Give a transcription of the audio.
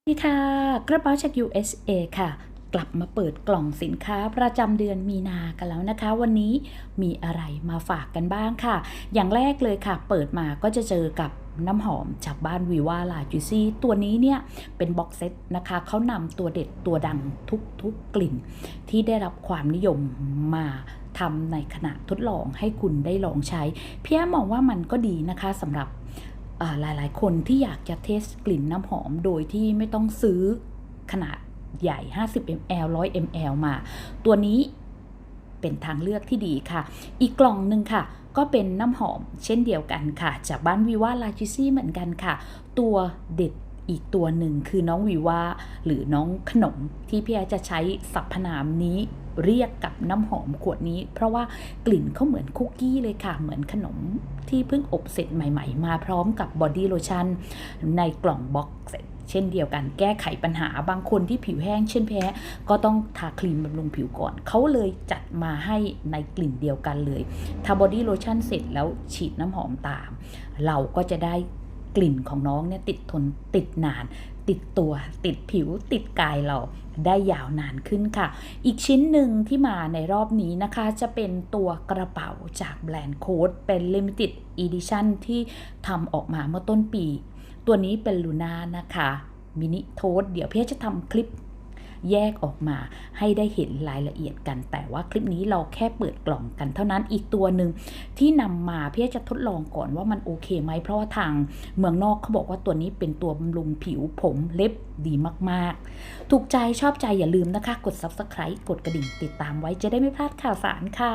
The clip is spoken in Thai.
สวัสดีค่ะ กระเป๋าจาก USA ค่ะ กลับมาเปิดกล่องสินค้าประจำเดือนมีนากันแล้วนะคะ วันนี้มีอะไรมาฝากกันบ้างค่ะ อย่างแรกเลยค่ะ เปิดมาก็จะเจอกับน้ำหอมจากบ้านวีว่าลาจูซี่ตัวนี้เนี่ยเป็นบ็อกเซตนะคะเขานำตัวเด็ดตัวดังทุกๆกกลิ่น ที่ได้รับความนิยมมาทำในขณะทดลองให้คุณได้ลองใช้ เพี่แอมองว่ามันก็ดีนะคะสำหรับ หลายๆ คนที่อยากจะเทสกลิ่นน้ำหอมโดยที่ไม่ต้องซื้อขนาดใหญ่ 50 ml 100 ml มา ตัวนี้เป็นทางเลือกที่ดีค่ะ อีกกล่องหนึ่งค่ะ ก็เป็นน้ำหอมเช่นเดียวกันค่ะ จากบ้านวีว่าลาจิซี่เหมือนกันค่ะ ตัวเด็ด อีกตัวหนึ่งคือน้องวีว่าหรือน้องขนมที่พี่แอจะใช้สรรพนามนี้เรียกกับน้ำหอมขวดนี้ เพราะว่ากลิ่นเขาเหมือนคุกกี้เลยค่ะ เหมือนขนมที่เพิ่งอบเสร็จใหม่ ๆ มาพร้อมกับบอดี้โลชั่นในกล่องบ็อกเซตเช่นเดียวกันแก้ไขปัญหาบางคนที่ผิวแห้งเช่นแพ้ ก็ต้องทาครีมบำรุงผิวก่อน เขาเลยจัดมาให้ในกลิ่นเดียวกันเลยทาบอดี้โลชั่นเสร็จแล้วฉีดน้ำหอมตาม เราก็จะได้ กลิ่นของน้องเนี่ยติดทนติดนาน ติดตัว ติดผิว ติดกายเราได้ยาวนานขึ้นค่ะ อีกชิ้นหนึ่งที่มาในรอบนี้นะคะ จะเป็นตัวกระเป๋าจากแบรนด์โค้ดเป็น Limited Edition ที่ทำออกมาเมื่อต้นปี ตัวนี้เป็นลูน่านะคะมินิโทสเดี๋ยวเพี่จะทำคลิป แยกออกมาให้ได้เห็นรายละเอียดกัน แต่ว่าคลิปนี้เราแค่เปิดกล่องกันเท่านั้นอีกตัวหนึ่งที่นำมาเพื่อจะทดลองก่อนว่ามันโอเคไหมเพราะว่าทางเมืองนอกเขาบอกว่าตัวนี้เป็นตัวบำรุงผิวผมเล็บดีมากๆ ถูกใจชอบใจอย่าลืมนะคะ กด subscribe กดกระดิ่งติดตามไว้จะได้ไม่พลาดข่าวสารค่ะ